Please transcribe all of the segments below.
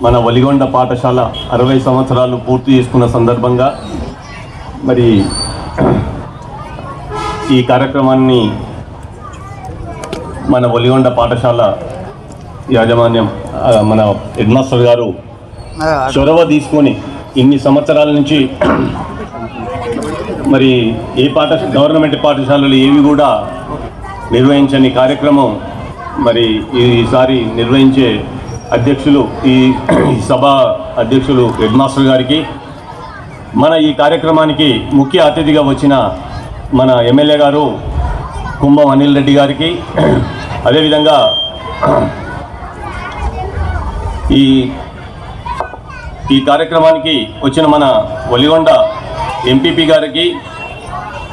మన వలిగొండ పాఠశాల అరవై సంవత్సరాలు పూర్తి చేసుకున్న సందర్భంగా మరి ఈ కార్యక్రమాన్ని మన ఒలిగొండ పాఠశాల యాజమాన్యం మన హెడ్ మాస్టర్ గారు చొరవ తీసుకొని ఇన్ని సంవత్సరాల నుంచి మరి ఏ పాఠ గవర్నమెంట్ పాఠశాలలు ఏవి కూడా నిర్వహించని కార్యక్రమం మరి ఈసారి నిర్వహించే అధ్యక్షులు ఈ సభ అధ్యక్షులు హెడ్ మాస్టర్ గారికి మన ఈ కార్యక్రమానికి ముఖ్య అతిథిగా వచ్చిన మన ఎమ్మెల్యే గారు కుంభం అనిల్ రెడ్డి గారికి అదేవిధంగా ఈ ఈ కార్యక్రమానికి వచ్చిన మన ఒలిగొండ ఎంపీపీ గారికి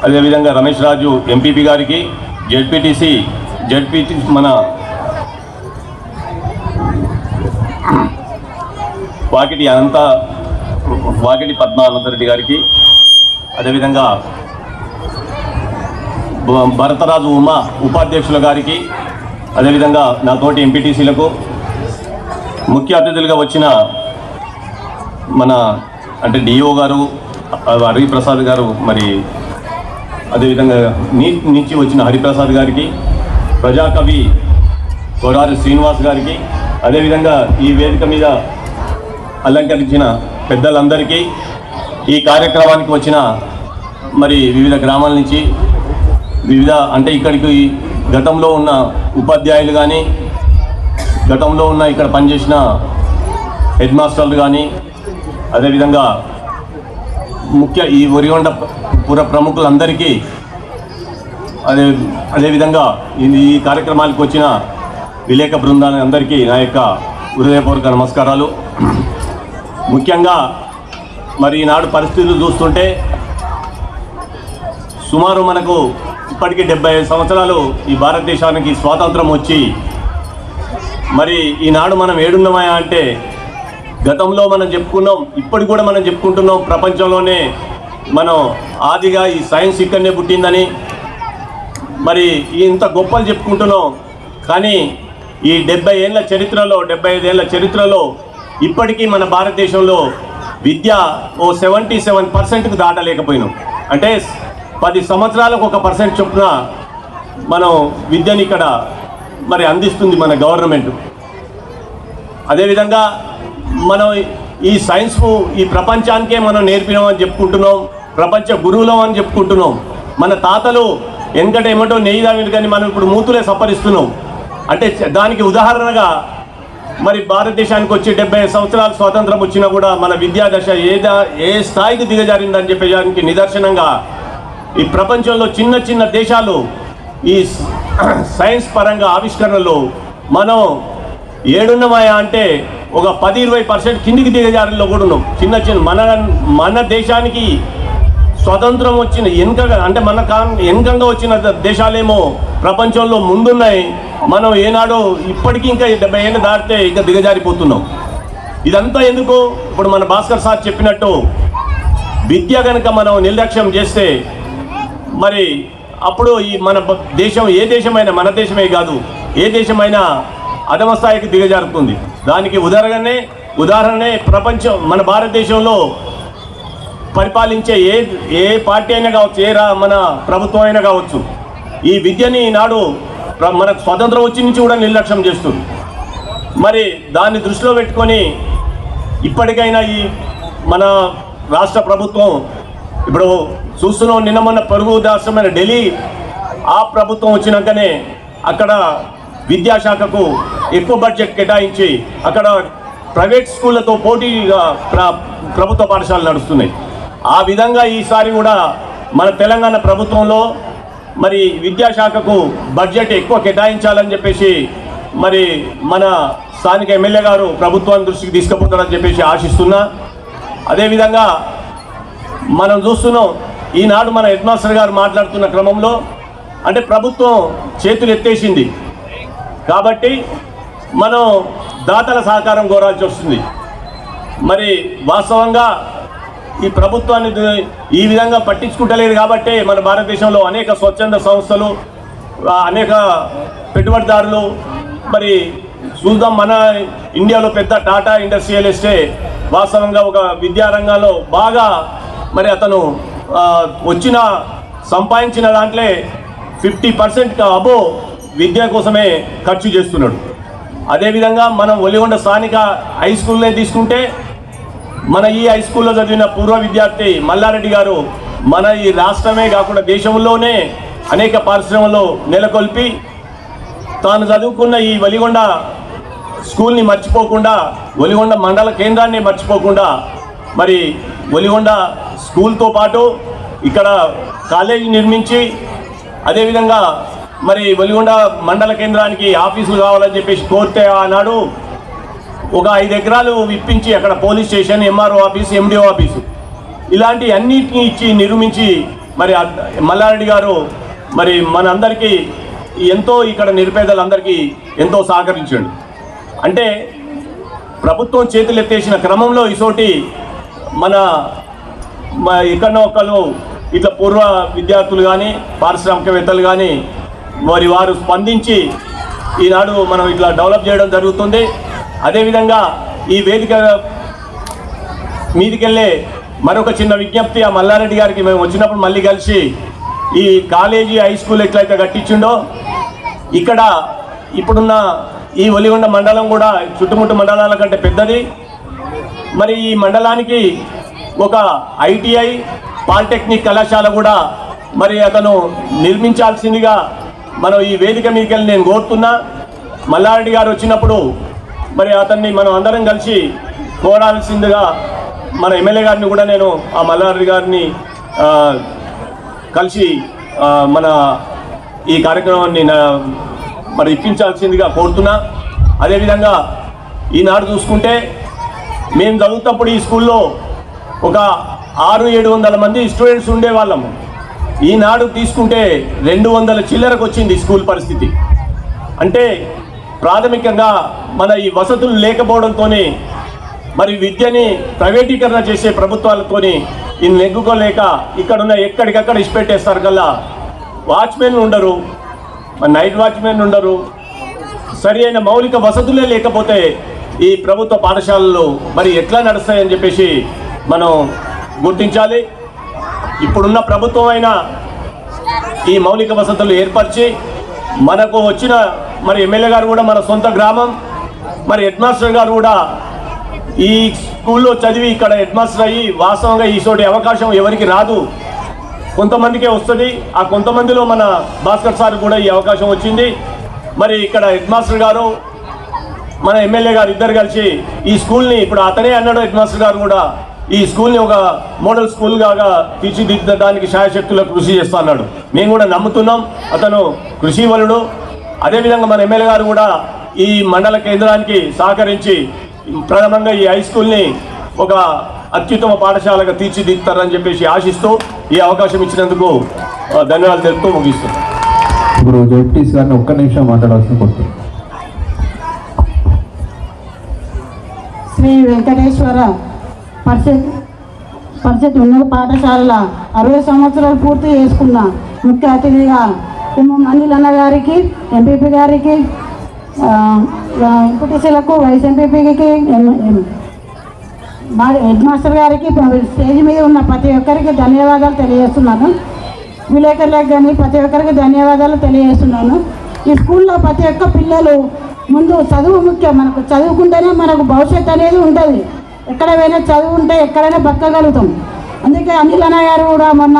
అదేవిధంగా రమేష్ రాజు ఎంపీపీ గారికి జెడ్పీటీసీ జెడ్పీటీ మన వాకిటి అనంత వాకిటి పద్మ అనంతరెడ్డి గారికి అదేవిధంగా భరతరాజు ఉమా ఉపాధ్యక్షుల గారికి అదేవిధంగా నా తోటి ఎంపీటీసీలకు ముఖ్య అతిథులుగా వచ్చిన మన అంటే డిఓ గారు హరిప్రసాద్ గారు మరి అదేవిధంగా నీట్ నుంచి వచ్చిన హరిప్రసాద్ గారికి ప్రజాకవి కొడారి శ్రీనివాస్ గారికి అదేవిధంగా ఈ వేదిక మీద అలంకరించిన పెద్దలందరికీ ఈ కార్యక్రమానికి వచ్చిన మరి వివిధ గ్రామాల నుంచి వివిధ అంటే ఇక్కడికి గతంలో ఉన్న ఉపాధ్యాయులు కానీ గతంలో ఉన్న ఇక్కడ పనిచేసిన హెడ్ మాస్టర్లు కానీ అదేవిధంగా ముఖ్య ఈ ఒరిగొండ పుర ప్రముఖులందరికీ అదే అదేవిధంగా ఈ కార్యక్రమానికి వచ్చిన విలేక బృందానికి అందరికీ నా యొక్క హృదయపూర్వక నమస్కారాలు. ముఖ్యంగా మరి ఈనాడు పరిస్థితులు చూస్తుంటే సుమారు మనకు ఇప్పటికీ డెబ్బై ఐదు సంవత్సరాలు ఈ భారతదేశానికి స్వాతంత్రం వచ్చి మరి ఈనాడు మనం ఏడున్నామా అంటే గతంలో మనం చెప్పుకున్నాం ఇప్పటికి కూడా మనం చెప్పుకుంటున్నాం ప్రపంచంలోనే మనం ఆదిగా ఈ సైన్స్ ఇక్కడనే పుట్టిందని. మరి ఇంత గొప్పలు చెప్పుకుంటున్నాం కానీ ఈ డెబ్బై ఏళ్ళ చరిత్రలో డెబ్బై ఐదేళ్ళ చరిత్రలో ఇప్పటికీ మన భారతదేశంలో విద్య ఓ సెవెంటీ సెవెన్ పర్సెంట్కి దాటలేకపోయినాం. అంటే పది సంవత్సరాలకు ఒక పర్సెంట్ చొప్పున మనం విద్యని ఇక్కడ మరి అందిస్తుంది మన గవర్నమెంట్. అదేవిధంగా మనం ఈ సైన్స్ ఈ ప్రపంచానికే మనం నేర్పినామని చెప్పుకుంటున్నాం ప్రపంచ గురువులం అని చెప్పుకుంటున్నాం. మన తాతలు వెనకట ఏమంటో నెయ్యి దాని కానీ మనం ఇప్పుడు మూతులే సప్పరిస్తున్నాం. అంటే దానికి ఉదాహరణగా మరి భారతదేశానికి వచ్చి డెబ్బై సంవత్సరాలు స్వాతంత్రం వచ్చినా కూడా మన విద్యా దశ ఏ ఏ స్థాయికి దిగజారిందని చెప్పేదానికి నిదర్శనంగా ఈ ప్రపంచంలో చిన్న చిన్న దేశాలు ఈ సైన్స్ పరంగా ఆవిష్కరణలు మనం ఏడున్నమాయా అంటే ఒక పది ఇరవై పర్సెంట్ కిందికి దిగజారిలో కూడా ఉన్నాం. చిన్న చిన్న మన మన దేశానికి స్వతంత్రం వచ్చిన వెనుక అంటే మన కా వెనుకంగా వచ్చిన దేశాలేమో ప్రపంచంలో ముందున్నాయి. మనం ఏనాడో ఇప్పటికీ ఇంకా డెబ్బై ఏళ్ళు దాటితే ఇంకా దిగజారిపోతున్నాం. ఇదంతా ఎందుకు? ఇప్పుడు మన భాస్కర్ సార్ చెప్పినట్టు విద్య కనుక మనం నిర్లక్ష్యం చేస్తే మరి అప్పుడు ఈ మన దేశం ఏ దేశమైనా మన దేశమే కాదు ఏ దేశమైనా అధమ స్థాయికి దిగజారుతుంది. దానికి ఉదాహరణనే ఉదాహరణనే ప్రపంచం మన భారతదేశంలో పరిపాలించే ఏ ఏ పార్టీ అయినా కావచ్చు ఏ మన ప్రభుత్వం అయినా కావచ్చు ఈ విద్యని ఈనాడు మనకు స్వతంత్రం వచ్చి నుంచి కూడా నిర్లక్ష్యం చేస్తుంది. మరి దాన్ని దృష్టిలో పెట్టుకొని ఇప్పటికైనా ఈ మన రాష్ట్ర ప్రభుత్వం ఇప్పుడు చూస్తున్నాం నిన్న మొన్న పొరుగు రాష్ట్రమైన ఢిల్లీ ఆ ప్రభుత్వం వచ్చినాకనే అక్కడ విద్యాశాఖకు ఎక్కువ బడ్జెట్ కేటాయించి అక్కడ ప్రైవేట్ స్కూళ్ళతో పోటీగా ప్ర ప్రభుత్వ పాఠశాలలు నడుస్తున్నాయి. ఆ విధంగా ఈసారి కూడా మన తెలంగాణ ప్రభుత్వంలో మరి విద్యాశాఖకు బడ్జెట్ ఎక్కువ కేటాయించాలని చెప్పేసి మరి మన స్థానిక ఎమ్మెల్యే గారు ప్రభుత్వాన్ని దృష్టికి తీసుకుపోతారని చెప్పేసి ఆశిస్తున్నా. అదేవిధంగా మనం చూస్తున్నాం ఈనాడు మన హెడ్ మాస్టర్ గారు మాట్లాడుతున్న క్రమంలో అంటే ప్రభుత్వం చేతులు ఎత్తేసింది. కాబట్టి మనం దాతల సహకారం కోరాల్సి వస్తుంది. మరి వాస్తవంగా ఈ ప్రభుత్వాన్ని ఈ విధంగా పట్టించుకుంటలేదు కాబట్టి మన భారతదేశంలో అనేక స్వచ్ఛంద సంస్థలు అనేక పెట్టుబడిదారులు మరి చూద్దాం మన ఇండియాలో పెద్ద టాటా ఇండస్ట్రియల్ ఇండస్ట్రియలిస్టే వాస్తవంగా ఒక విద్యారంగంలో బాగా మరి అతను వచ్చిన సంపాదించిన దాంట్లో ఫిఫ్టీ పర్సెంట్ అబో విద్య కోసమే ఖర్చు చేస్తున్నాడు. అదేవిధంగా మనం ఒలిగొండ స్థానిక హై స్కూల్నే తీసుకుంటే మన ఈ హై స్కూల్లో చదివిన పూర్వ విద్యార్థి మల్లారెడ్డి గారు మన ఈ రాష్ట్రమే కాకుండా దేశంలోనే అనేక పరిశ్రమలు నెలకొల్పి తాను చదువుకున్న ఈ వలిగొండ స్కూల్ని మర్చిపోకుండా ఒలిగొండ మండల కేంద్రాన్ని మర్చిపోకుండా మరి ఒలిగొండ స్కూల్తో పాటు ఇక్కడ కాలేజీ నిర్మించి అదేవిధంగా మరి ఒలిగొండ మండల కేంద్రానికి ఆఫీసులు కావాలని చెప్పేసి కోరితే ఆనాడు ఒక ఐదు ఎకరాలు ఇప్పించి అక్కడ police station MRO office MDO office. ఇలాంటి అన్నిటిని ఇచ్చి నిర్మించి మరి మల్లారెడ్డి గారు మరి మనందరికీ ఎంతో ఇక్కడ నిరుపేదలందరికీ ఎంతో సహకరించాడు. అంటే ప్రభుత్వం చేతులు ఎత్తేసిన క్రమంలో ఇసోటి మన మా ఎక్కడో ఒకళ్ళు ఇట్లా పూర్వ విద్యార్థులు కానీ పారిశ్రామికవేత్తలు కానీ మరి వారు స్పందించి ఈనాడు మనం ఇట్లా డెవలప్ చేయడం జరుగుతుంది. అదేవిధంగా ఈ వేదిక మీదికెళ్ళే మరొక చిన్న విజ్ఞప్తి ఆ మల్లారెడ్డి గారికి మేము వచ్చినప్పుడు మళ్ళీ కలిసి ఈ కాలేజీ హై స్కూల్ ఎట్లయితే కట్టించిండో ఇక్కడ ఇప్పుడున్న ఈ ఒలిగొండ మండలం కూడా చుట్టుముట్టు మండలాల కంటే పెద్దది. మరి ఈ మండలానికి ఒక ఐటీఐ పాలిటెక్నిక్ కళాశాల కూడా మరి అతను నిర్మించాల్సిందిగా మనం ఈ వేదిక మీదకి నేను కోరుతున్నా. మల్లారెడ్డి గారు వచ్చినప్పుడు మరి అతన్ని మనం అందరం కలిసి కోరాల్సిందిగా మన ఎమ్మెల్యే గారిని కూడా నేను ఆ మల్లారెడ్డి గారిని కలిసి మన ఈ కార్యక్రమాన్ని నా- మరి ఇప్పించాల్సిందిగా కోరుతున్నా. అదేవిధంగా ఈనాడు చూసుకుంటే మేము చదువుతప్పుడు ఈ స్కూల్లో ఒక ఆరు ఏడు వందల మంది స్టూడెంట్స్ ఉండేవాళ్ళము ఈనాడు తీసుకుంటే రెండు వందల చిల్లరకు వచ్చింది స్కూల్ పరిస్థితి. అంటే ప్రాథమికంగా మన ఈ వసతులు లేకపోవడంతోనే మరి విద్యని ప్రైవేటీకరణ చేసే ప్రభుత్వాలతోని ఈ నెగ్గుకోలేక ఇక్కడున్న ఎక్కడికక్కడ ఇచ్చిపెట్టేస్తారు కల్లా వాచ్మెన్లు ఉండరు మరి నైట్ వాచ్మెన్ ఉండరు. సరి అయిన మౌలిక వసతులే లేకపోతే ఈ ప్రభుత్వ పాఠశాలలు మరి ఎట్లా నడుస్తాయని చెప్పేసి మనం గుర్తించాలి. ఇప్పుడున్న ప్రభుత్వం అయినా ఈ మౌలిక వసతులు ఏర్పరిచి మనకు వచ్చిన మరి ఎమ్మెల్యే గారు కూడా మన సొంత గ్రామం. మరి హెడ్ మాస్టర్ గారు కూడా ఈ స్కూల్లో చదివి ఇక్కడ హెడ్ మాస్టర్ అయ్యి వాస్తవంగా ఈ అవకాశం ఎవరికి రాదు. కొంతమందికే వస్తుంది. ఆ కొంతమందిలో మన భాస్కర్ సార్ కూడా ఈ అవకాశం వచ్చింది. మరి ఇక్కడ హెడ్ మాస్టర్ గారు మన ఎమ్మెల్యే గారు ఇద్దరు కలిసి ఈ స్కూల్ని ఇప్పుడు అతనే అన్నాడు హెడ్ మాస్టర్ గారు కూడా. ఈ స్కూల్ని ఒక మోడల్ స్కూల్గా తీర్చిదిద్దడానికి శాయశక్తులకు కృషి చేస్తా అన్నాడు. మేము కూడా నమ్ముతున్నాం. అతను కృషి వలుడు అదేవిధంగా మన ఎమ్మెల్యే గారు కూడా ఈ మండల కేంద్రానికి సహకరించి ప్రథమంగా ఈ హై స్కూల్ని ఒక అత్యుత్తమ పాఠశాలగా తీర్చిదిద్దుతారని చెప్పేసి ఆశిస్తూ ఈ అవకాశం ఇచ్చినందుకు ధన్యవాదాలు తెలుపుతూ ముగిస్తున్నాను ఇప్పుడు జడ్పీస్ గారిని ఒక్క నిమిషం మాట్లాడాల్సిన కోరుతున్నాను శ్రీ వెంకటేశ్వర పరిషత్ పరిషత్ ఉన్నత పాఠశాలల అరవై సంవత్సరాలు పూర్తి చేసుకున్న ముఖ్య అతిథిగా కుమ్మం అనిల్ అన్న గారికి ఎంపీపీ గారికి ఆ, ఎంపీటీసీలకు వైస్ ఎంపీపీకి మా హెడ్ మాస్టర్ గారికి స్టేజ్ మీద ఉన్న ప్రతి ఒక్కరికి ధన్యవాదాలు తెలియజేస్తున్నాను. విలేకరులకు కానీ ప్రతి ఒక్కరికి ధన్యవాదాలు తెలియజేస్తున్నాను. ఈ స్కూల్లో ప్రతి ఒక్క పిల్లలు ముందు చదువు ముఖ్యం. మనకు చదువుకుంటేనే మనకు భవిష్యత్తు అనేది ఉంటుంది. ఎక్కడ పోయినా చదువు ఉంటే ఎక్కడైనా బతకగలుగుతాం. అందుకే అనిల్ అన్న గారు కూడా మొన్న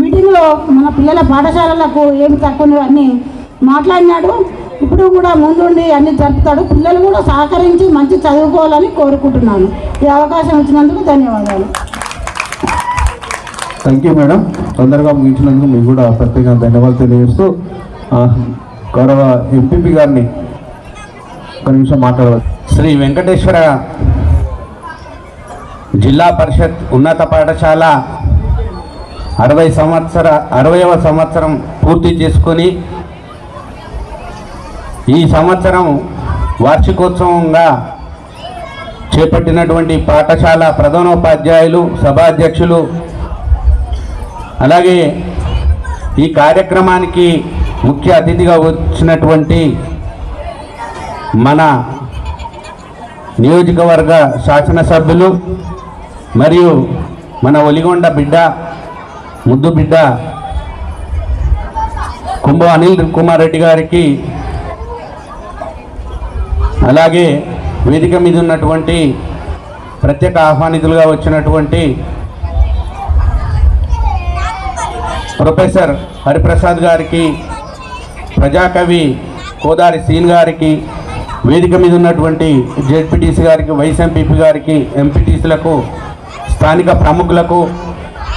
మీటింగ్లో మన పిల్లల పాఠశాలలకు ఏమి తక్కువ అన్నీ మాట్లాడినాడు. ఇప్పుడు కూడా ముందుండి అన్ని జరుపుతాడు. పిల్లలు కూడా సహకరించి మంచి చదువుకోవాలని కోరుకుంటున్నాను. ఈ అవకాశం ఇచ్చినందుకు ధన్యవాదాలు. థ్యాంక్ యూ మేడం తొందరగా ముగించినందుకు మీకు కూడా ప్రత్యేకంగా ధన్యవాదాలు తెలియజేస్తూ ఆ, గౌరవ ఎంపీపీ గారిని ఒక నిమిషం మాట్లాడవచ్చు శ్రీ వెంకటేశ్వర జిల్లా పరిషత్ ఉన్నత పాఠశాల అరవై సంవత్సర అరవైవ సంవత్సరం పూర్తి చేసుకొని ఈ సంవత్సరం వార్షికోత్సవంగా చేపట్టినటువంటి పాఠశాల ప్రధానోపాధ్యాయులు సభాధ్యక్షులు అలాగే ఈ కార్యక్రమానికి ముఖ్య అతిథిగా వచ్చినటువంటి మన నియోజకవర్గ శాసనసభ్యులు మరియు మన ఒలిగొండ బిడ్డ ముద్దు బిడ్డ కుంభ అనిల్ కుమార్ రెడ్డి గారికి అలాగే వేదిక మీద ఉన్నటువంటి ప్రత్యేక ఆహ్వానితులుగా వచ్చినటువంటి ప్రొఫెసర్ హరిప్రసాద్ గారికి ప్రజాకవి కోదారి సీన్ గారికి వేదిక మీద ఉన్నటువంటి జెడ్పీటీసీ గారికి వైస్ ఎంపీపీ గారికి ఎంపీటీసీలకు స్థానిక ప్రముఖులకు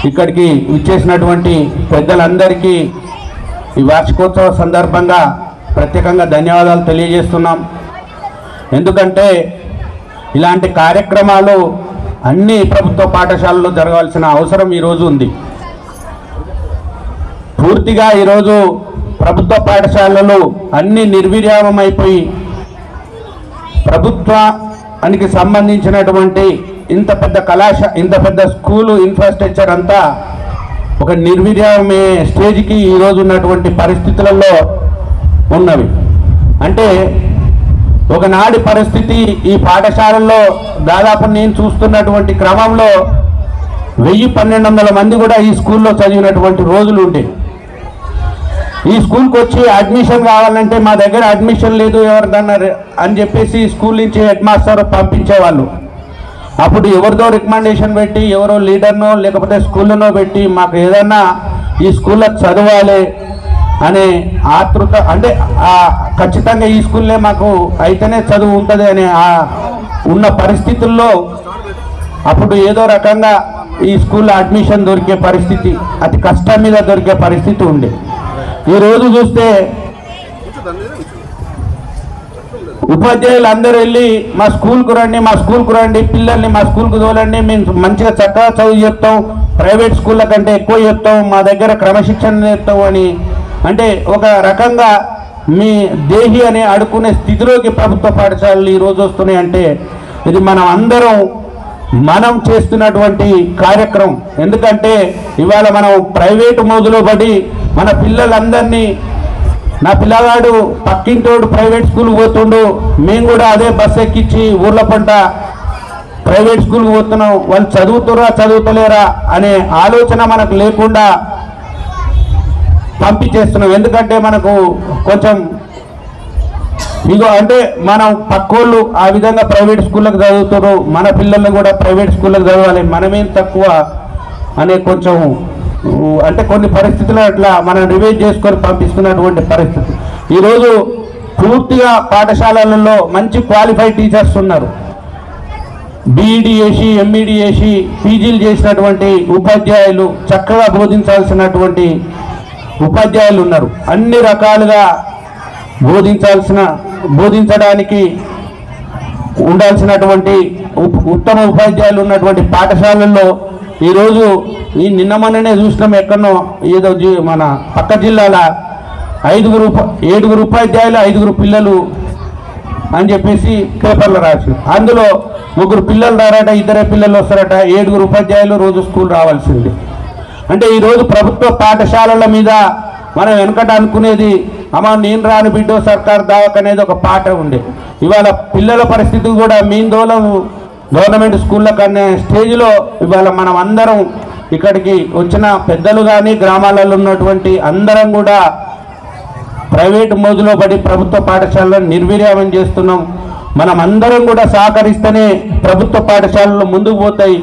ఇక్కడికి ఇచ్చేసినటువంటి పెద్దలందరికీ ఈ వార్షికోత్సవ సందర్భంగా ప్రత్యేకంగా ధన్యవాదాలు తెలియజేస్తున్నాం. ఎందుకంటే ఇలాంటి కార్యక్రమాలు అన్ని ప్రభుత్వ పాఠశాలల్లో జరగాల్సిన అవసరం ఈరోజు ఉంది. పూర్తిగా ఈరోజు ప్రభుత్వ పాఠశాలలు అన్ని నిర్వీర్యామం ప్రభుత్వానికి సంబంధించినటువంటి ఇంత పెద్ద కళాశ ఇంత పెద్ద స్కూలు ఇన్ఫ్రాస్ట్రక్చర్ అంతా ఒక నిర్వీర్యమే స్టేజ్కి ఈరోజు ఉన్నటువంటి పరిస్థితులలో ఉన్నవి. అంటే ఒకనాడి పరిస్థితి ఈ పాఠశాలల్లో దాదాపు నేను చూస్తున్నటువంటి క్రమంలో వెయ్యి పన్నెండు వందల మంది కూడా ఈ స్కూల్లో చదివినటువంటి రోజులు ఉండేవి ఈ స్కూల్కి వచ్చి అడ్మిషన్ కావాలంటే మా దగ్గర అడ్మిషన్ లేదు ఎవరిదన్నారు అని చెప్పేసి స్కూల్ నుంచి హెడ్ మాస్టర్ పంపించేవాళ్ళు. అప్పుడు ఎవరిదో రికమెండేషన్ పెట్టి ఎవరో లీడర్నో లేకపోతే స్కూళ్ళనో పెట్టి మాకు ఏదన్నా ఈ స్కూల్లో చదవాలి అనే ఆతృత అంటే ఖచ్చితంగా ఈ స్కూల్లే మాకు అయితేనే చదువు ఉంటుంది అనే ఆ ఉన్న పరిస్థితుల్లో అప్పుడు ఏదో రకంగా ఈ స్కూల్లో అడ్మిషన్ దొరికే పరిస్థితి అతి కష్టం మీద దొరికే పరిస్థితి ఉండే. ఈరోజు చూస్తే ఉపాధ్యాయులు అందరూ వెళ్ళి మా స్కూల్కు రండి మా స్కూల్కు రండి పిల్లల్ని మా స్కూల్కు తోలండి మేము మంచిగా చక్కగా చదువు చెప్తాం ప్రైవేట్ స్కూళ్ళ కంటే ఎక్కువ చెప్తాం మా దగ్గర క్రమశిక్షణ చెప్తాం అని. అంటే ఒక రకంగా మీ దేహి అని అడుకునే స్థితిలోకి ప్రభుత్వ పాఠశాలలు ఈ వస్తున్నాయి అంటే ఇది మనం అందరం మనం చేస్తున్నటువంటి కార్యక్రమం. ఎందుకంటే ఇవాళ మనం ప్రైవేటు మోదులో పడి మన పిల్లలందరినీ నా పిల్లగాడు పక్కింటోడు ప్రైవేట్ స్కూల్ పోతుండు. మేము కూడా అదే బస్ ఎక్కించి ఊర్ల పంట ప్రైవేట్ స్కూల్కి పోతున్నాం. వాళ్ళు చదువుతురా చదువుతలేరా అనే ఆలోచన మనకు లేకుండా పంపించేస్తున్నాం. ఎందుకంటే మనకు కొంచెం ఇగో అంటే మనం పక్కోళ్ళు ఆ విధంగా ప్రైవేట్ స్కూళ్ళకి చదువుతారు మన పిల్లల్ని కూడా ప్రైవేట్ స్కూళ్ళకి చదవాలి. మనమేం తక్కువ అనే కొంచెం అంటే కొన్ని పరిస్థితులు అట్లా మనం రివైజ్ చేసుకొని పంపిస్తున్నటువంటి పరిస్థితి. ఈరోజు పూర్తిగా పాఠశాలలలో మంచి క్వాలిఫైడ్ టీచర్స్ ఉన్నారు. బీఈడి చేసి ఎంఈడి చేసి పీజీలు చేసినటువంటి ఉపాధ్యాయులు చక్కగా బోధించాల్సినటువంటి ఉపాధ్యాయులు ఉన్నారు. అన్ని రకాలుగా బోధించాల్సిన బోధించడానికి ఉండాల్సినటువంటి ఉప్- ఉత్తమ ఉపాధ్యాయులు ఉన్నటువంటి పాఠశాలల్లో ఈరోజు ఈ నిన్న మొన్ననే చూసినాం ఎక్కడనో ఏదో జి- మన పక్క జిల్లాల ఐదుగురు ఏడుగురు ఉపాధ్యాయులు ఐదుగురు పిల్లలు అని చెప్పేసి పేపర్లో రాసి. అందులో ముగ్గురు పిల్లలు రారట ఇద్దరే పిల్లలు వస్తారట ఏడుగురు ఉపాధ్యాయులు రోజు స్కూల్ రావాల్సింది. అంటే ఈరోజు ప్రభుత్వ పాఠశాలల మీద మనం వెనకట అనుకునేది అమ్మ నేను రాను బిడ్డో సర్కార్ దావక్ అనేది ఒక పాట ఉండే ఇవాళ పిల్లల పరిస్థితి కూడా మీందోళం గవర్నమెంట్ స్కూళ్ళ కన్నా స్టేజ్లో ఇవాళ మనం అందరం ఇక్కడికి వచ్చిన పెద్దలు కానీ గ్రామాలలో ఉన్నటువంటి అందరం కూడా ప్రైవేట్ మోజులో పడి ప్రభుత్వ పాఠశాలను నిర్వీర్యామం చేస్తున్నాం. మనం అందరం కూడా సహకరిస్తేనే ప్రభుత్వ పాఠశాలలు ముందుకు పోతాయి.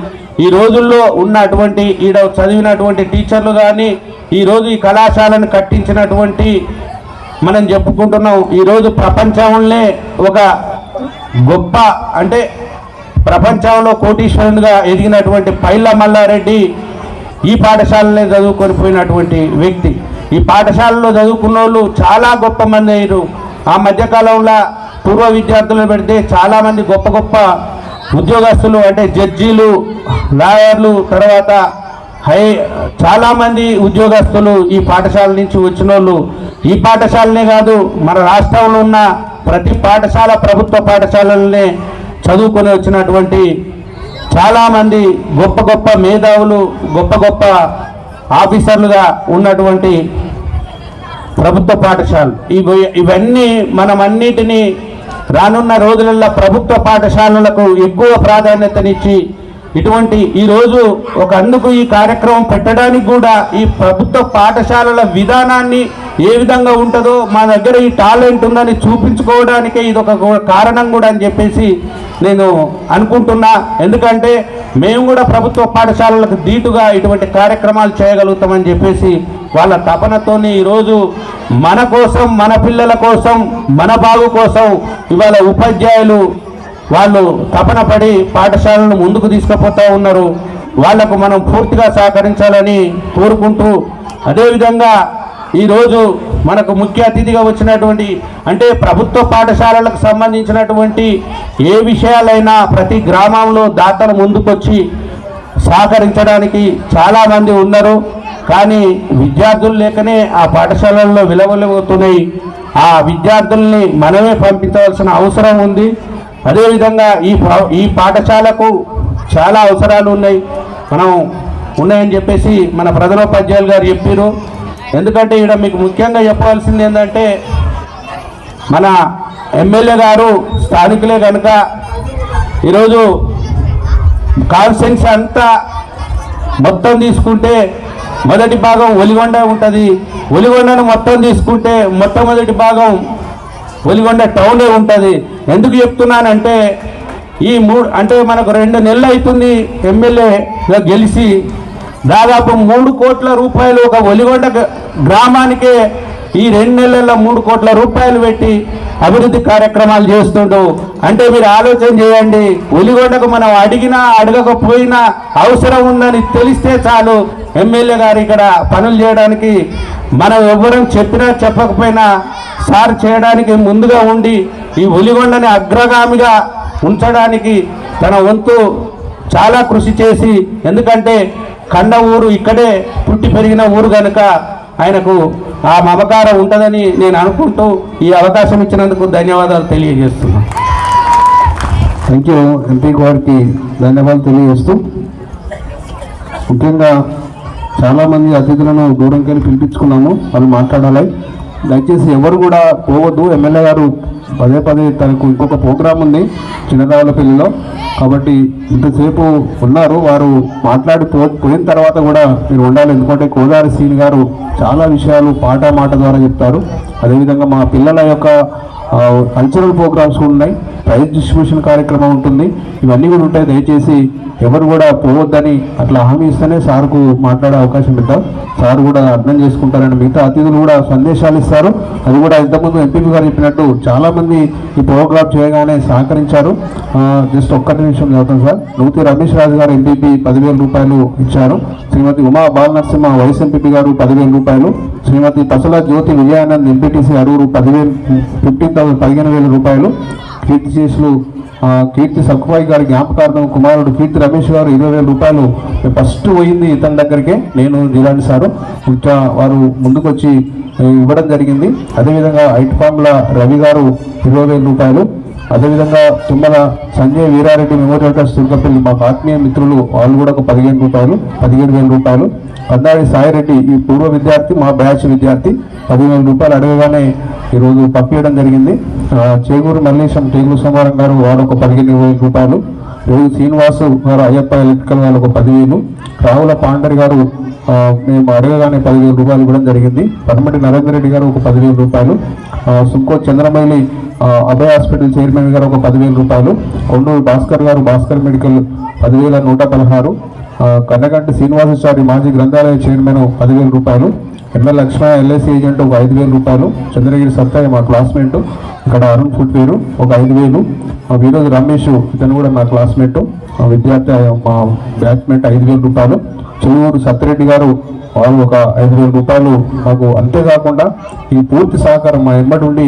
ఈ రోజుల్లో ఉన్నటువంటి ఈడ చదివినటువంటి టీచర్లు కానీ ఈరోజు ఈ కళాశాలను కట్టించినటువంటి మనం చెప్పుకుంటున్నాం. ఈరోజు ప్రపంచంలోనే ఒక గొప్ప అంటే ప్రపంచంలో కోటీశ్వరునిగా ఎదిగినటువంటి పైల మల్లారెడ్డి ఈ పాఠశాలనే చదువుకొని పోయినటువంటి వ్యక్తి. ఈ పాఠశాలలో చదువుకున్న వాళ్ళు చాలా గొప్ప మంది అయ్యారు. ఆ మధ్యకాలంలో పూర్వ విద్యార్థులను పెడితే చాలామంది గొప్ప గొప్ప ఉద్యోగస్తులు అంటే జడ్జీలు లాయర్లు తర్వాత హై చాలామంది ఉద్యోగస్తులు ఈ పాఠశాల నుంచి వచ్చిన వాళ్ళు ఈ పాఠశాలనే కాదు మన రాష్ట్రంలో ఉన్న ప్రతి పాఠశాల ప్రభుత్వ పాఠశాలలనే చదువుకొని వచ్చినటువంటి చాలామంది గొప్ప గొప్ప మేధావులు గొప్ప గొప్ప ఆఫీసర్లుగా ఉన్నటువంటి ప్రభుత్వ పాఠశాలలు. ఇవి ఇవన్నీ మనం అన్నిటినీ రానున్న రోజులలో ప్రభుత్వ పాఠశాలలకు ఎక్కువ ప్రాధాన్యతనిచ్చి ఇటువంటి ఈరోజు ఒక అందుకు ఈ కార్యక్రమం పెట్టడానికి కూడా ఈ ప్రభుత్వ పాఠశాలల విధానాన్ని ఏ విధంగా ఉంటుందో మా దగ్గర ఈ టాలెంట్ ఉందని చూపించుకోవడానికే ఇది ఒక గో- కారణం కూడా అని చెప్పేసి నేను అనుకుంటున్నా. ఎందుకంటే మేము కూడా ప్రభుత్వ పాఠశాలలకు ధీటుగా ఇటువంటి కార్యక్రమాలు చేయగలుగుతామని చెప్పేసి వాళ్ళ తపనతోని ఈరోజు మన కోసం మన పిల్లల కోసం మన బాగు కోసం ఇవాళ ఉపాధ్యాయులు వాళ్ళు తపన పడి పాఠశాలను ముందుకు తీసుకుపోతూ ఉన్నారు. వాళ్ళకు మనం పూర్తిగా సహకరించాలని కోరుకుంటూ అదేవిధంగా ఈరోజు మనకు ముఖ్య అతిథిగా వచ్చినటువంటి అంటే ప్రభుత్వ పాఠశాలలకు సంబంధించినటువంటి ఏ విషయాలైనా ప్రతి గ్రామంలో దాతలు ముందుకొచ్చి సహకరించడానికి చాలామంది ఉన్నారు. కానీ విద్యార్థులు లేకనే ఆ పాఠశాలల్లో విలువలుగుతున్నాయి ఆ విద్యార్థుల్ని మనమే పంపించవలసిన అవసరం ఉంది. అదేవిధంగా ఈ పా- ఈ పాఠశాలకు చాలా అవసరాలు ఉన్నాయి. మనం ఉన్నాయని చెప్పేసి మన ప్రధానోపాధ్యాయులు గారు చెప్పారు ఎందుకంటే ఇక్కడ మీకు ముఖ్యంగా చెప్పవలసింది ఏంటంటే మన ఎమ్మెల్యే గారు స్థానికులే కనుక ఈరోజు కాన్సెన్స్ అంతా మొత్తం తీసుకుంటే మొదటి భాగం ఒలిగొండ ఉంటుంది. ఒలిగొండను మొత్తం తీసుకుంటే మొట్టమొదటి భాగం ఒలిగొండ టౌనే ఉంటుంది. ఎందుకు చెప్తున్నానంటే ఈ మూడు అంటే మనకు రెండు నెలలు అవుతుంది ఎమ్మెల్యేగా గెలిచి దాదాపు మూడు కోట్ల రూపాయలు ఒక ఒలిగొండ గ్రామానికే ఈ రెండు నెలల్లో మూడు కోట్ల రూపాయలు పెట్టి అభివృద్ధి కార్యక్రమాలు చేస్తుండు. అంటే మీరు ఆలోచన చేయండి. ఒలిగొండకు మనం అడిగినా అడగకపోయినా అవసరం ఉందని తెలిస్తే చాలు. ఎమ్మెల్యే గారు ఇక్కడ పనులు చేయడానికి మనం ఎవ్వరం చెప్పినా చెప్పకపోయినా సార్ చేయడానికి ముందుగా ఉండి ఈ ఒలిగొండని అగ్రగామిగా ఉంచడానికి తన వంతు చాలా కృషి చేసి ఎందుకంటే కండ ఊరు ఇక్కడే పుట్టి పెరిగిన ఊరు కనుక ఆయనకు ఆ మమకారం ఉంటుందని నేను అనుకుంటూ ఈ అవకాశం ఇచ్చినందుకు ధన్యవాదాలు తెలియజేస్తున్నాను. థ్యాంక్ యూ ఎంపీ గారికి ధన్యవాదాలు తెలియజేస్తూ. ముఖ్యంగా చాలామంది అతిథులను దూరంకెళ్ళి పిలిపించుకున్నాము వాళ్ళు మాట్లాడాలి. దయచేసి ఎవరు కూడా పోవద్దు. ఎమ్మెల్యే గారు పదే పదే తనకు ఇంకొక ప్రోగ్రాం ఉంది చిన్నరావులపల్లిలో కాబట్టి ఇంతసేపు ఉన్నారు. వారు మాట్లాడి పో పోయిన తర్వాత కూడా మీరు ఉండాలి. ఎందుకంటే కోదారి సీని గారు చాలా విషయాలు పాట మాట ద్వారా చెప్తారు. అదేవిధంగా మా పిల్లల యొక్క కల్చరల్ ప్రోగ్రామ్స్ ఉన్నాయి. ప్రైజ్ డిస్ట్రిబ్యూషన్ కార్యక్రమం ఉంటుంది. ఇవన్నీ కూడా ఉంటాయి. దయచేసి ఎవరు కూడా పోవద్దని అట్లా హామీ ఇస్తేనే సార్కు మాట్లాడే అవకాశం ఇద్దాం. సార్ కూడా అర్థం చేసుకుంటారని మిగతా అతిథులు కూడా సందేశాలు ఇస్తారు. అది కూడా ఇంతకుముందు ఎంపీ గారు చెప్పినట్టు చాలామంది ఈ ప్రోగ్రామ్ చేయగానే సహకరించారు. జస్ట్ ఒక్కటి నిమిషం చదువుతాం సార్. నూతి రమేష్ రాజు గారు ఎంపీపీ పదివేల రూపాయలు ఇచ్చారు. శ్రీమతి ఉమా బాలనరసింహ వైస్ ఎంపీపీ గారు పదివేల రూపాయలు. శ్రీమతి పసల జ్యోతి విజయానంద్ ఎంపీటీసీ అరువురు పదివేలు ఫిఫ్టీన్ థౌసండ్ పదిహేను వేల రూపాయలు. కీర్తి చేసులు కీర్తి సక్కుబాయి గారి జ్ఞాపకార్థం కుమారుడు కీర్తి రమేష్ గారు ఇరవై వేల రూపాయలు ఫస్ట్ పోయింది ఇతని దగ్గరికే నేను జిలాని సారు. ఇంకా వారు ముందుకొచ్చి ఇవ్వడం జరిగింది. అదేవిధంగా ఐట్ ఫామ్ల రవి గారు ఇరవై వేల రూపాయలు. అదేవిధంగా తుమ్మల సంజయ్ వీరారెడ్డి మెమోరియల్ ట్రస్ట్ దుర్గపల్లి మాకు ఆత్మీయ మిత్రులు వాళ్ళు కూడా ఒక పదిహేను రూపాయలు పదిహేను వేల రూపాయలు. కందాడి సాయిరెడ్డి ఈ పూర్వ విద్యార్థి మా బ్యాచ్ విద్యార్థి పదివేల రూపాయలు అడగగానే ఈరోజు పంపించడం జరిగింది. చేగూరు మల్లేశం టేగులు సోమవారం గారు వారు ఒక పదిహేను వేల రూపాయలు. రోజు శ్రీనివాసు గారు అయ్యప్ప ఎలక్ట్రికల్ గారు ఒక పదివేలు. రావుల పాండరి గారు మేము అడగగానే పదివేల రూపాయలు ఇవ్వడం జరిగింది. పదమటి నరేందర్ రెడ్డి గారు ఒక పదివేల రూపాయలు. సుంకో చంద్రమైలి అభయ హాస్పిటల్ చైర్మన్ గారు ఒక పదివేల రూపాయలు. కొండూరు భాస్కర్ గారు భాస్కర్ మెడికల్ పదివేల నూట పదహారు. కన్నగంటి శ్రీనివాసాచారి మాజీ గ్రంథాలయ చైర్మన్ పదివేల రూపాయలు ఎమ్మెల్యే లక్ష్మణ ఎల్ఐసి ఏజెంట్ ఒక ఐదు వేల రూపాయలు చంద్రగిరి సత్తయ్య మా క్లాస్మేట్ ఇక్కడ అరుణ్ ఫుట్వేర్ ఒక ఐదు వేలు ఆ రమేష్ ఇతను కూడా మా క్లాస్మేట్ ఆ విద్యార్థి మా బ్యాచ్మేట్ ఐదు వేల రూపాయలు. చెల్లూరు సత్తిరెడ్డి గారు వాళ్ళు ఒక ఐదు వేల రూపాయలు మాకు అంతేకాకుండా ఈ పూర్తి సహకారం మా ఎంబటి ఉండి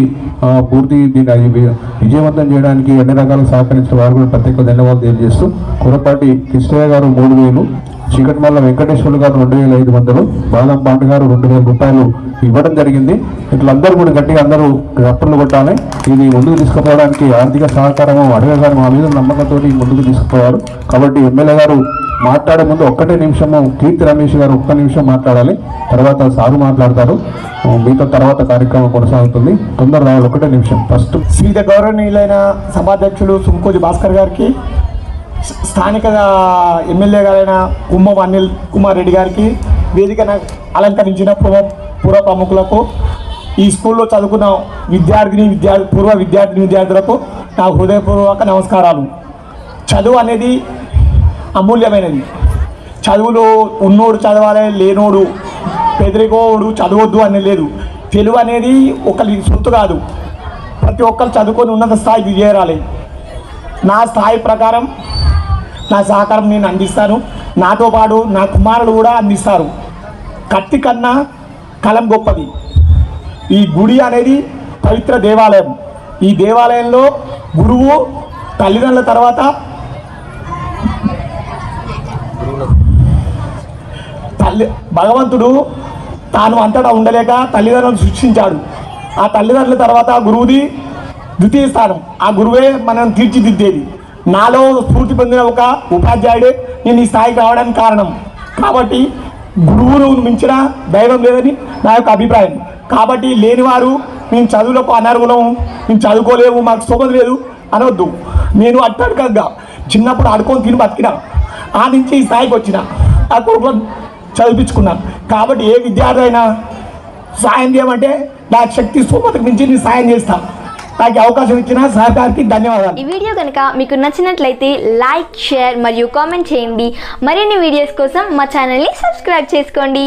పూర్తి దీన్ని విజయవంతం చేయడానికి అన్ని రకాల సహకరించిన వారు కూడా ప్రత్యేక ధన్యవాదాలు తెలియజేస్తూ కురపాటి కృష్ణయ్య గారు మూడు వేలు చీకటిమల్ల వెంకటేశ్వర్లు గారు రెండు వేల ఐదు వందలు బాలం పాండు గారు రెండు వేల రూపాయలు ఇవ్వడం జరిగింది. ఇట్లా అందరూ కూడా గట్టిగా అందరూ రప్పలు కొట్టాలి. ఇది ముందుకు తీసుకుపోవడానికి ఆర్థిక సహకారం అడగగారు మా మీద నమ్మకంతో ముందుకు తీసుకుపోయారు. కాబట్టి ఎమ్మెల్యే గారు మాట్లాడే ముందు ఒక్కటే నిమిషము కీర్తి రమేష్ గారు ఒక్క నిమిషం మాట్లాడాలి. తర్వాత సారు మాట్లాడతారు. మీతో తర్వాత కార్యక్రమం కొనసాగుతుంది. తొందర రావాలి ఒకటే నిమిషం. ఫస్ట్ శ్రీత గౌరవనీయులైన సభాధ్యక్షులు సుంకోజి భాస్కర్ గారికి స్థానిక ఎమ్మెల్యే గారైన కుమ్మం అనిల్ కుమార్ రెడ్డి గారికి వేదికను అలంకరించిన పూర్వ పూర్వ ప్రముఖులకు ఈ స్కూల్లో చదువుకున్న విద్యార్థిని విద్యార్థి పూర్వ విద్యార్థిని విద్యార్థులకు నా హృదయపూర్వక నమస్కారాలు. చదువు అనేది అమూల్యమైనది. చదువులో ఉన్నోడు చదవాలి లేనోడు పెదరికోడు చదవద్దు అని లేదు. తెలుగు అనేది ఒకరి సొత్తు కాదు. ప్రతి ఒక్కరు చదువుకొని ఉన్నత స్థాయికి చేరాలి నా స్థాయి ప్రకారం నా సహకారం నేను అందిస్తాను. నాతో పాటు నా కుమారులు కూడా అందిస్తారు. కత్తి కన్నా కలం గొప్పది. ఈ గుడి అనేది పవిత్ర దేవాలయం. ఈ దేవాలయంలో గురువు తల్లిదండ్రుల తర్వాత తల్లి భగవంతుడు తాను అంతటా ఉండలేక తల్లిదండ్రులను సృష్టించాడు. ఆ తల్లిదండ్రుల తర్వాత గురువుది ద్వితీయ స్థానం. ఆ గురువే మనం తీర్చిదిద్దేది. నాలో స్ఫూర్తి పొందిన ఒక ఉపాధ్యాయుడే నేను ఈ స్థాయికి రావడానికి కారణం. కాబట్టి గురువును మించిన దైవం లేదని నా యొక్క అభిప్రాయం. కాబట్టి లేనివారు మేము చదువులకు అనర్హులం మేము చదువుకోలేము మాకు సుఖం లేదు అనవద్దు నేను అట్టడుకగా చిన్నప్పుడు ఆడుకొని తిని బతికినా ఆ నుంచి ఈ స్థాయికి వచ్చిన ఆ కొడుకులను చదివించుకున్నాను కాబట్టి ఏ విద్యార్థి అయినా సాయం చేయమంటే నా శక్తి స్తోమతకు మించి నేను సాయం చేస్తాను నాకు అవకాశం ఇచ్చిన సహకారికి ధన్యవాదాలు. ఈ వీడియో కనుక మీకు నచ్చినట్లయితే లైక్ షేర్ మరియు కామెంట్ చేయండి. మరిన్ని వీడియోస్ కోసం మా ఛానల్ని సబ్స్క్రైబ్ చేసుకోండి.